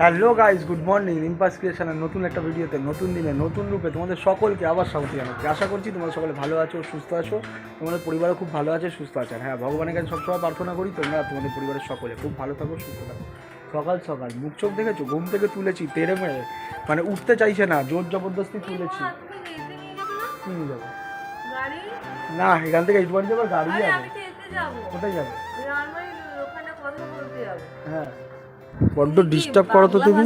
Hello guys good morning ইম্পাস ক্রিয়েশনের নতুন একটা ভিডিওতে নতুন দিনে নতুন রূপে তোমাদের সকলকে আবার স্বাগত জানাচ্ছি। আশা করছি তোমরা সকলে ভালো আছো সুস্থ আছো। তোমাদের পরিবারও খুব ভালো আছে সুস্থ আছে। আর হ্যাঁ ভগবানের কাছে সবসময় প্রার্থনা করি তোমরা তোমাদের পরিবারের সকলে খুব ভালো থাকো সুস্থ থাকো। সকাল সকাল মুখ চোখ দেখেছ? ঘুম থেকে তুলেছি তেড়ে মেরে। মানে উঠতে চাইছে না জোর জবরদস্তি তুলেছি। নিয়ে যাব। না এখান থেকে এইটু বাড়ি যাব গাড়ি যাবে। কোথায় যাব। হ্যাঁ। বড্ড ডিস্টার্ব করো তো তুমি।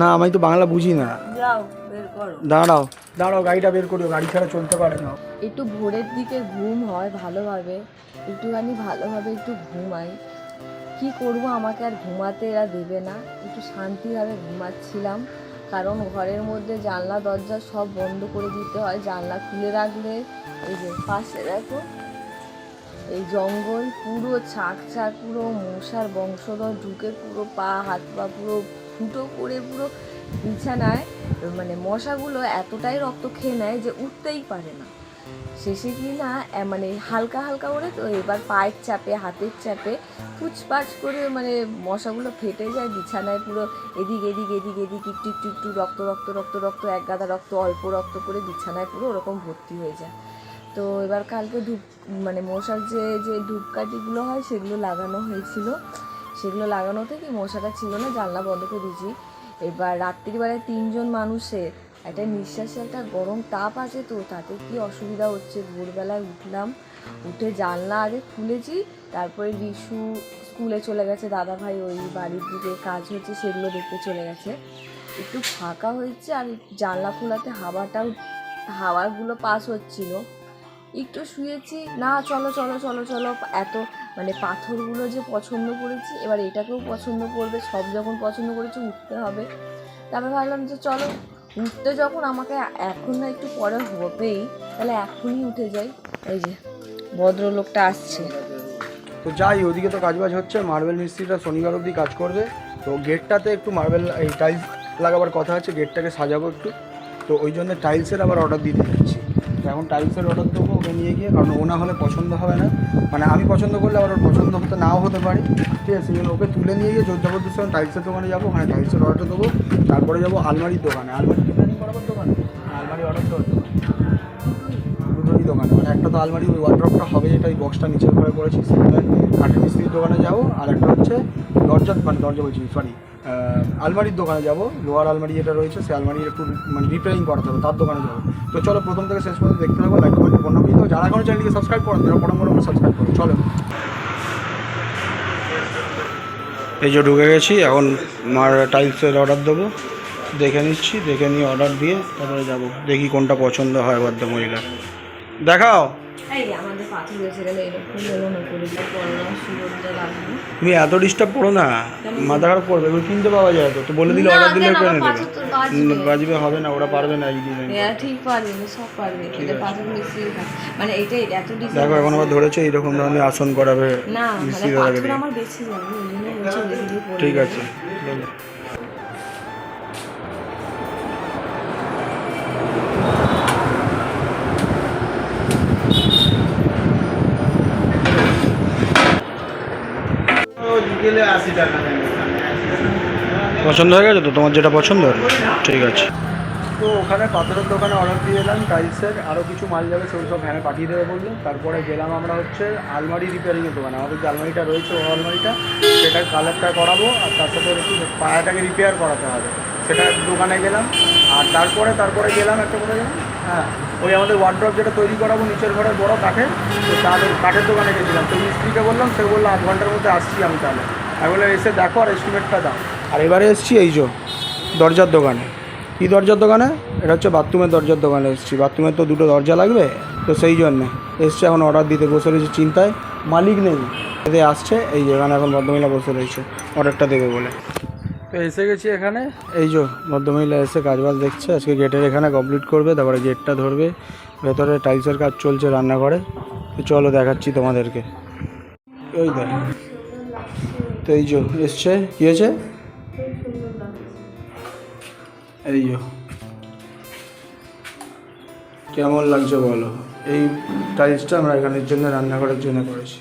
না। আমি তো বাংলা বুঝি না। যাও বের করো। দাঁড়াও দাঁড়াও গাড়িটা বের করিও গাড়ি ছাড়া চলতে পারে না। একটু ভোরের দিকে ঘুম হয় ভালোভাবে একটুখানি ভালোভাবে একটু ঘুমাই। কি করব আমাকে আর ঘুমাতে এরা দেবে না। একটু শান্তিভাবে ঘুমাচ্ছিলাম কারণ ঘরের মধ্যে জানলা দরজা সব বন্ধ করে দিতে হয়। জানলা খুলে রাখলে এই যে পাশে দেখো এই জঙ্গল পুরো ছাক ছাক, পুরো মশার বংশধর ঢুকে পুরো পা, হাত পা পুরো ফুটো করে পুরো বিছানায় মানে মশাগুলো এতটাই রক্ত খেয়ে নেয় যে উঠতেই পারে না। শেষে কি না মানে হালকা হালকা করে তো এবার পায়ের চাপে, হাতের চাপে ফুচপাচ করে মানে মশাগুলো ফেটে যায়, বিছানায় পুরো এদিক এদিক এদিক এদিক, একটু একটু একটু রক্ত রক্ত রক্ত রক্ত, এক গাদা রক্ত, অল্প রক্ত করে বিছানায় পুরো ওরকম ভর্তি হয়ে যায়। তো এবার কালকে ধূপ মানে মশার যে যে ধূপকাঠিগুলো হয়, সেগুলো লাগানো হয়েছিল। সেগুলো লাগানো থেকে মশাটা ছিল না, জানলা বন্ধ করে দিয়েছি। এবার রাত্রিবেলায় তিনজন মানুষের একটা নিঃশ্বাসে একটা গরম তাপ আছে তো, তাতে কি অসুবিধা হচ্ছে? ভোরবেলায় উঠলাম, উঠে জানলা আগে খুলেছি, তারপরে রিশু স্কুলে চলে গেছে দাদা ভাই ওই বাড়ির দিকে কাজ হচ্ছে, সেগুলো দেখতে চলে গেছে। একটু ফাঁকা হয়েছে, আর জানলা খোলাতে হাওয়াটাও, হাওয়াগুলো পাস হচ্ছিল। একটু শুয়েছি। না, চলো চলো চলো চলো, এত মানে পাথরগুলো যে পছন্দ করেছি, এবার এটাকেও পছন্দ করবে, সব যখন পছন্দ করেছি উঠতে হবে। তারপরে ভাবলাম যে চলো, উঠতে যখন আমাকে এখন না একটু পরে হবেই, তাহলে এখনই উঠে যাই। এই যে, ভদ্রলোকটা আসছে। তো যাই, ওদিকে তো কাজবাজ হচ্ছে মার্বেল মিস্ত্রিটা শনিবার অবধি কাজ করবে। তো গেটটাতে একটু মার্বেল এই টাইলস লাগাবার কথা আছে, গেটটাকে সাজাবো একটু। তো ওই জন্য টাইলসের আবার অর্ডার দিতে যাচ্ছি এখন টাইলসের অর্ডার দেবো। ওকে নিয়ে গিয়ে, কারণ ও না হলে পছন্দ হবে না। মানে আমি পছন্দ করলে আবার ওর পছন্দ হতে নাও হতে পারে। ঠিক আছে সেই জন্য ওকে তুলে নিয়ে গিয়ে জোর জবরদস্তি টাইলসের দোকানে যাব। ওখানে টাইলসের অর্ডার দেবো। তারপরে যাব আলমারির দোকানে। আলমারি করাবার দোকানে? আলমারি অর্ডার দেওয়ার দুটোরই দোকানে। মানে একটা তো আলমারি ওই ওয়ার্ড্রপটা হবে যেটা ওই বক্সটা নিচের ঘরে করেছি সেখানে কাঠের মিস্ত্রির দোকানে যাব, আর একটা হচ্ছে দরজা মানে দরজা বলছি সরি আলমারির দোকানে যাব, লোয়ার আলমারি যেটা রয়েছে, সেই আলমারির একটু মানে রিপেয়ারিং করাতে হবে, তার দোকানে যাব। তো চলো প্রথম থেকে শেষ পর্যন্ত দেখতে থাকো লাইক কমেন্ট ফোন নাম্বার যারা এখনও চ্যানেলকে সাবস্ক্রাইব করেন তারা পরম পরম সাবস্ক্রাইব করো, চলো। এই যে ঢুকে গেছি, এখন মার টাইলসের অর্ডার দেবো। দেখে নিচ্ছি, দেখে নিয়ে অর্ডার দিয়ে তারপরে যাব। দেখি কোনটা পছন্দ হয় বাধ্য মহিলা দেখাও। তুমি এত ডিস্টার্ব করো না মাথা খারাপ করবে এগুলো কিনতে পাওয়া যায় তো তো বলে দিলে অর্ডার দিলে করে নেবে। বাজবে। হবে না ওরা পারবে না এই ঠিক পারবে সব পারবে মানে এটা এত দেখো এখন আবার ধরেছে এইরকম ধরনের আসন করাবে না মানে। আমার বেশি ঠিক। আছে পছন্দ হয়ে গেছে তো? তোমার যেটা পছন্দ, ঠিক আছে। তো ওখানে পাথরের দোকানে অর্ডার দিয়ে এলাম টাইলসের আরও কিছু মাল যাবে, সেগুলো সব ভ্যানে পাঠিয়ে দেবে বলল। তারপরে গেলাম আমরা হচ্ছে আলমারি রিপেয়ারিংয়ের দোকানে। আমাদের যে আলমারিটা রয়েছে ও আলমারিটা সেটার কালারটা করাবো, আর তার সাথে একটু পায়াটাকে রিপেয়ার করাতে হবে। সেটা দোকানে গেলাম। আর তারপরে তারপরে গেলাম একটা কোথায় গেলাম হ্যাঁ ওই আমাদের ওয়ার্ড্রপ যেটা তৈরি করাবো, নিচের ঘরের বড় কাঠের, তো তাদের কাঠের দোকানে গেছিলাম। তো মিস্ত্রিকে বললাম, সে বলল, আধ ঘণ্টার মধ্যে আসছি আমি তাহলে। আমি বললাম এসে দেখো আর এস্টিমেটটা দাও। আর এবারে এসছি এই যে দরজার দোকানে। কী দরজার দোকানে? এটা হচ্ছে বাথরুমের দরজার দোকানে এসেছি। বাথরুমের তো দুটো দরজা লাগবে তো সেই জন্যে। এসছে এখন অর্ডার দিতে বসে রয়েছে চিন্তায়। মালিক নেই। এতে আসছে এই যে এখানে এখন ভদ্রমহিলা বসে রয়েছে। অর্ডারটা দেবে বলে। তো এসে গেছি এখানে। এই যে ভদ্রমহিলা এসে কাজবাজ দেখছে। আজকে গেটের এখানে কমপ্লিট করবে তারপরে গেটটা ধরবে। ভেতরে টাইলসের কাজ চলছে রান্নাঘরে। তো চলো দেখাচ্ছি তোমাদেরকে। ওই দেখ। তো এই যে এসছে। কী হয়েছে? এই কেমন লাগছে বলো? এই টাইলসটা আমরা এখানের জন্য, রান্নাঘরের জন্য করেছি।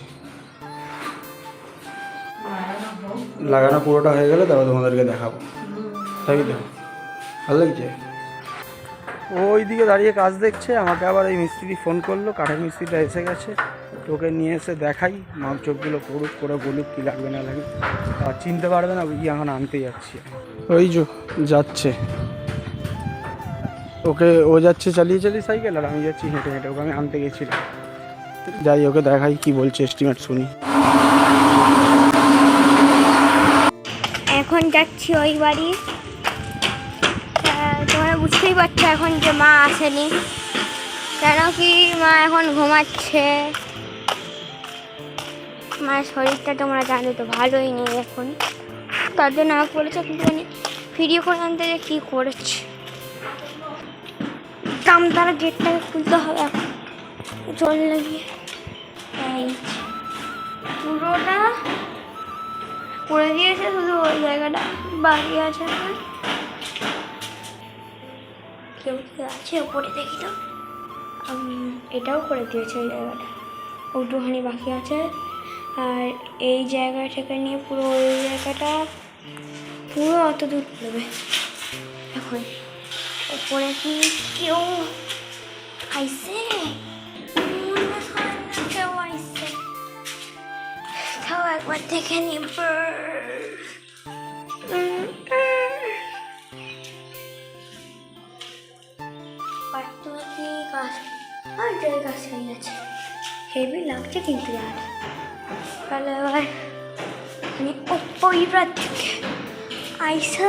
লাগানো পুরোটা হয়ে গেলে তারপর তোমাদেরকে দেখাবো। তাই তো? ভালো লাগছে? ওই দিকে দাঁড়িয়ে কাজ দেখছে, আমাকে আবার এই মিস্ত্রি ফোন করল, কাঠের মিস্ত্রিটা এসে গেছে। তোকে নিয়ে এসে দেখাই মাপ চোখগুলো করুক করে বলুক কী লাগবে না লাগে আর চিনতে পারবে না বুঝি এখন আনতে যাচ্ছি। ওই যো যাচ্ছে। ওকে ও যাচ্ছে চালিয়ে চালিয়ে সাইকেল আর আমি যাচ্ছি হেঁটে হেঁটে। ওকে আমি আনতে গেছিলাম। যাই ওকে দেখাই কি বলছে এস্টিমেট শুনি। এখন যাচ্ছি ওই বাড়ি। তোমরা বুঝতেই পারছ এখন যে মা আসেনি। কেন কি মা এখন ঘুমাচ্ছে? মায়ের শরীরটা তোমরা জানো তো, ভালোই নেই এখন। তার জন্য আমাকে বলেছে একটুখানি ভিডিও করে আনতে যে কী করেছে? দাম তারা গেটটাকে খুলতে হবে এখন। জল লাগিয়ে। পুরোটা করে দিয়েছে শুধু ওই জায়গাটা। বাকি আছে কেউ কি আছে ওপরে দেখি তো? এটাও করে দিয়েছে ওই জায়গাটা। একটুখানি বাকি আছে। আর এই জায়গা থেকে নিয়ে পুরো ওই জায়গাটা, পুরো অত দূর পড়বে এখন ওপরে কি কেউ আইসে তাও একবার দেখে নিব। পাটুকি গাছ? আর জয় গাছ হয়ে গেছে। হেভি লাগছে কিন্তু আর এবার মানে ওইবার থেকে আইসা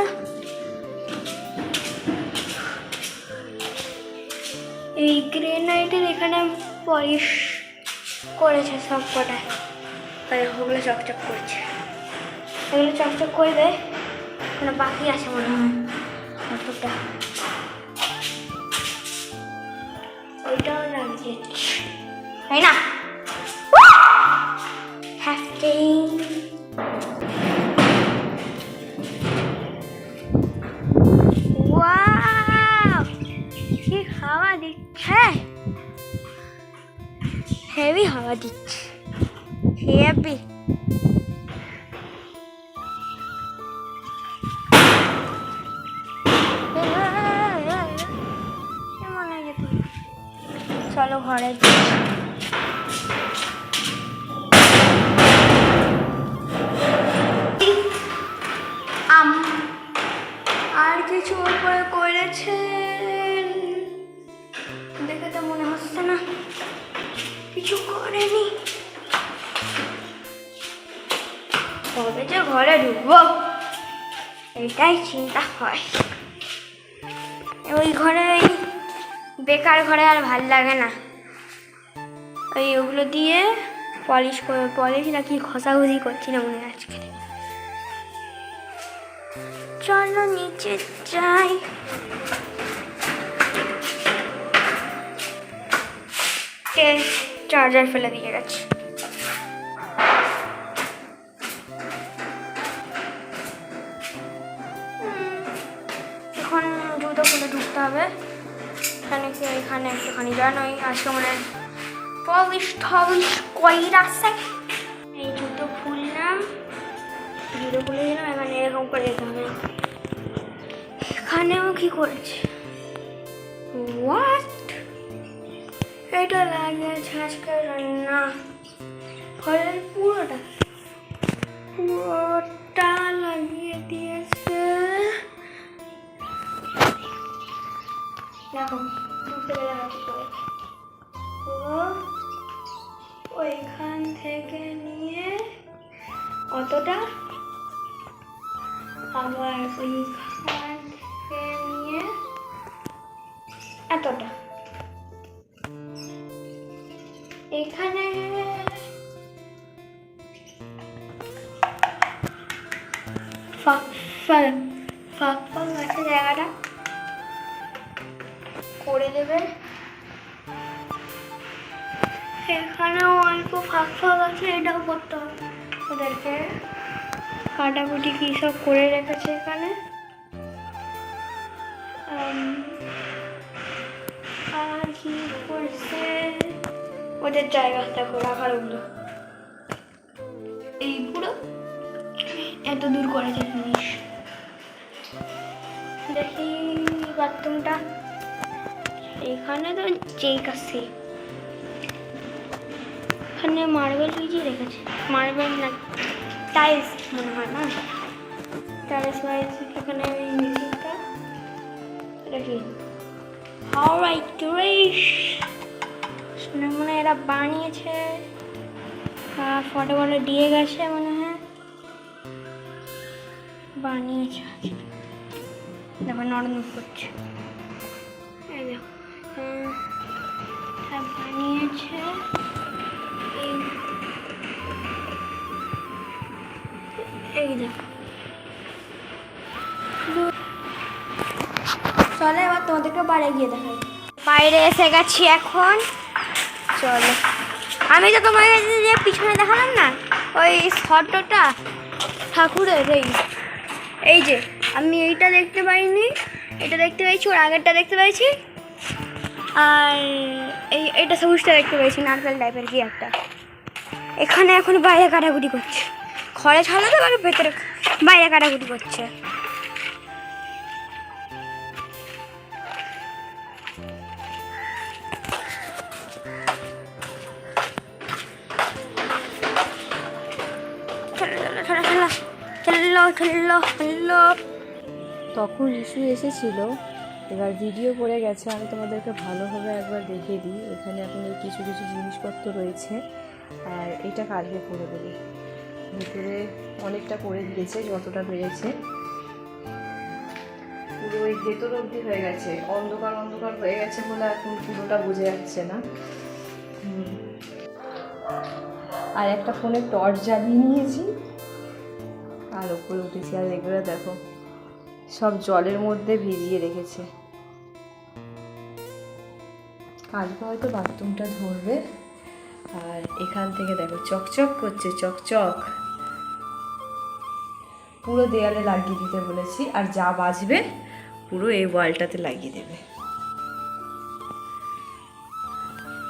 এই গ্রেনাইটের এখানে পলিশ করেছে সব কটায় তাই ওগুলো চকচক করছে। এগুলো চকচক করে দেয় কোনো বাকি আছে মনে হয়। অতটা। ওইটাও লাগিয়েছে তাই না? Heavy Happy. চলো ঘরে এটাই চিন্তা হয়। ওই ঘরে ওই বেকার ঘরে আর ভালো লাগে না। ওই ওগুলো দিয়ে পলিশ পলিশ না কি ঘষাঘষি করছি না মনে আজকে। চলো নিচে যাই। চার্জার ফেলে দিয়ে গেছে। এখানে কি এখানে একটুখানি জানো ওই আজকে মানে পলিশ টলিশ কইরাছে এই জুতো খুললাম জুতো খুলে দিলাম এখানে এরকম করে হবে। এখানেও কি করেছে? হোয়াট এটা লাগিয়েছে আজকে রান্না ঘরের পুরোটা পুরোটা লাগিয়ে দিয়েছে। দেখো। পেরে গেছি তো ওইখান থেকে নিয়ে অতটা আবার ওইখান থেকে নিয়ে এতটা এখানে ফাঁক ফাঁক ফাঁক আছে জায়গাটা করে দেবে। এখানেও অল্প ফাঁক ফাঁক আছে, এটাও করতে হবে। ওদেরকে কাটাকুটি কী সব করে রেখেছে এখানে? আর কি করছে? ওদের জায়গা দেখো রাখার ওগুলো এই পুরো? এত দূর করেছে জিনিস দেখি, বাথরুমটা। এখানে তো যেই কাছে। এখানে মার্বেল কিছু রেখেছে। মার্বেল না টাইলস মনে হয় না? টাইলস ওয়াইজ এখানে মেশিনটা এটা কি হাওড়াই টুরিশ মনে হয় এরা বানিয়েছে। ফটো ফটো দিয়ে গেছে মনে হয়। বানিয়েছে। দেখো নরম করছে। বানিয়েছে এই চলে এবার তোমাদেরকে বাইরে গিয়ে দেখাই। বাইরে এসে গেছি এখন। চলো। আমি তো তোমার কাছে যে পিছনে দেখালাম না, ওই ফটোটা ঠাকুরের এই। এই যে, আমি এইটা দেখতে পাইনি, এটা দেখতে পাইছি, ওর আগেরটা দেখতে পেয়েছি আর এই, এইটা সবুজটা দেখতে পেয়েছি, নারকেল টাইপের কি একটা। এখানে এখন বাইরে কাটাকুটি করছে। ঘরে ছাড়াতে পারে ভেতরে বাইরে কাটাকুটি করছে। তখন ইস্যু এসেছিল। এবার ভিডিও পড়ে গেছে, আমি তোমাদেরকে ভালোভাবে একবার দেখিয়ে দিই। এখানে এই কিছু কিছু জিনিসপত্র রয়েছে, আর এটা কালকে করে দেবে। ভিতরে অনেকটা করে দিয়েছে, যতটা পেরেছে। পুরো ওই ভেতর অবধি হয়ে গেছে। অন্ধকার অন্ধকার হয়ে গেছে বলে এখন পুরোটা বোঝা যাচ্ছে না। আর একটা ফোনে টর্চ জ্বালিয়ে নিয়েছি। আর ওপরে উঠেছি। আর এগুলো দেখো, সব জলের মধ্যে ভিজিয়ে রেখেছে। কালকে হয়তো বাথরুমটা ধরবে। আর এখান থেকে দেখো, চকচক করছে, চকচক। পুরো দেয়ালে লাগিয়ে দিতে বলেছি, আর যা বাজবে পুরো এই ওয়ালটাতে লাগিয়ে দেবে।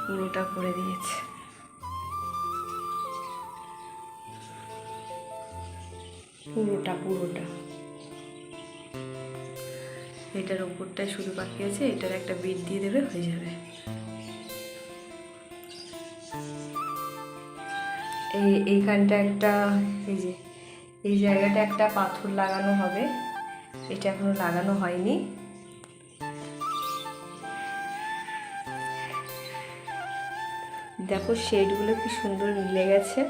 পুরোটা করে দিয়েছে। পুরোটা পুরোটা। এটার ওপরটায় শুধু বাকি আছে, এটার একটা বিট দিয়ে দেবে, হয়ে যাবে। এইখানটা একটা, এই যে, এই জায়গাটা একটা পাথর লাগানো হবে। এটা এখনও লাগানো হয়নি। দেখো, শেডগুলো কি সুন্দর মিলে গেছে।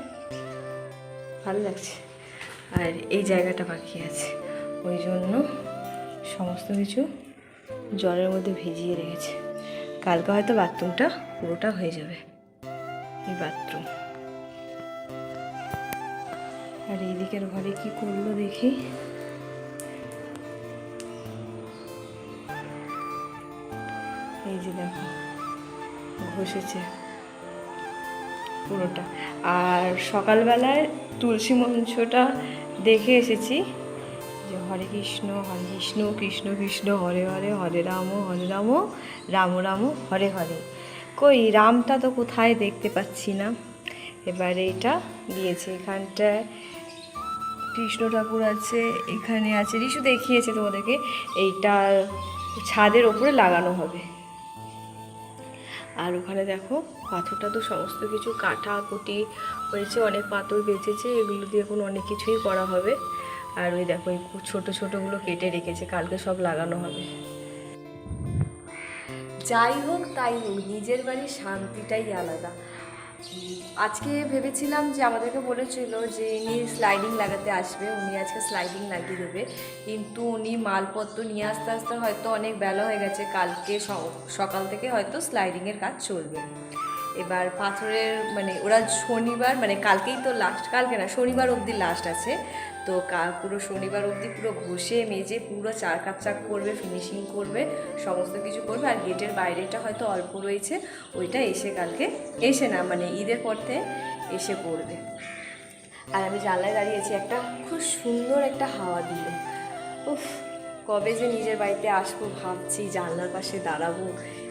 ভালো লাগছে। আর এই জায়গাটা বাকি আছে। ওই জন্য সমস্ত কিছু জলের মধ্যে ভিজিয়ে রেখেছে। কালকে হয়তো বাথরুমটা পুরোটা হয়ে যাবে। এই বাথরুম আর এই দিকের ঘরে কি করল দেখি? এই যে দেখো ঘষেছে পুরোটা। আর সকালবেলায় তুলসী মঞ্চটা দেখে এসেছি যে হরে কৃষ্ণ হরে কৃষ্ণ কৃষ্ণ কৃষ্ণ, হরে হরে হরে রাম হরে রাম রাম রাম হরে হরে। কই, রামটা তো কোথায় দেখতে পাচ্ছি না। এবার এইটা দিয়েছে। এখানটায় কৃষ্ণ ঠাকুর আছে, এখানে আছে। রিশু দেখিয়েছে তোমাদেরকে, এইটা ছাদের ওপরে লাগানো হবে। আর ওখানে দেখো, পাথরটা তো সমস্ত কিছু কাটা কুটি হয়েছে, অনেক পাথর বেঁচেছে, এগুলো দিয়ে এখন অনেক কিছুই করা হবে। আর ওই দেখো, এই ছোটো ছোটোগুলো কেটে রেখেছে, কালকে সব লাগানো হবে। যাই হোক, তাই হোক, নিজের বাড়ির শান্তিটাই আলাদা। আজকে ভেবেছিলাম যে আমাদেরকে বলেছিল যে ইনি স্লাইডিং লাগাতে আসবে, উনি আজকে স্লাইডিং লাগিয়ে দেবে। কিন্তু উনি মালপত্র নিয়ে আসতে আসতে হয়তো অনেক বেলা হয়ে গেছে, কালকে সকাল থেকে হয়তো স্লাইডিংয়ের কাজ চলবে। এবার পাথরের মানে ওরা শনিবার মানে কালকেই তো লাস্ট কালকে না, শনিবার অবধি লাস্ট আছে। তো কাল পুরো শনিবার অবধি পুরো ঘষে, মেজে পুরো চার কাপ চাক করবে ফিনিশিং করবে, সমস্ত কিছু করবে, আর গেটের বাইরেটা হয়তো অল্প রয়েছে, ওইটা এসে কালকে, এসে না মানে ঈদের পথে এসে করবে আর আমি জানলায় দাঁড়িয়েছি একটা খুব সুন্দর একটা হাওয়া দিল। উফ, কবে যে নিজের বাড়িতে আসব ভাবছি, জানলার পাশে দাঁড়াবো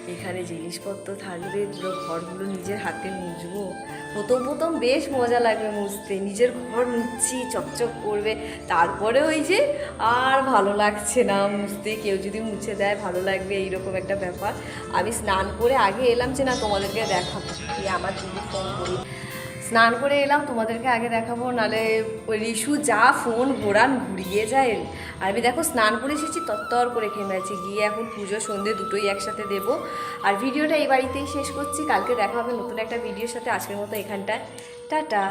এখানে জিনিসপত্র থাকবে ঘরগুলো নিজের হাতে মুছবো। প্রথম প্রথম বেশ মজা লাগবে মুছতে। নিজের ঘর মুছছি, চকচক করবে। তারপরে ওই যে আর ভালো লাগছে না মুছতে। কেউ যদি মুছে দেয়, ভালো লাগবে, এইরকম একটা ব্যাপার। আমি স্নান করে আগে এলাম যে না, তোমাদেরকে দেখাবো। আমার দিদি ফোন করি। স্নান করে এলাম, তোমাদেরকে আগে দেখাবো, নালে ওই রিশু যা ফোন ঘোরান ঘুরিয়ে যায়। আর আমি দেখো স্নান করে এসেছি, তত্তর করে খেমে আছি গিয়ে এখন পুজো সন্ধে দুটোই একসাথে দেব। আর ভিডিওটা এই বাড়িতেই শেষ করছি, কালকে দেখা হবে নতুন একটা ভিডিওর সাথে, আজকের মতো এখানটায়। টাটা।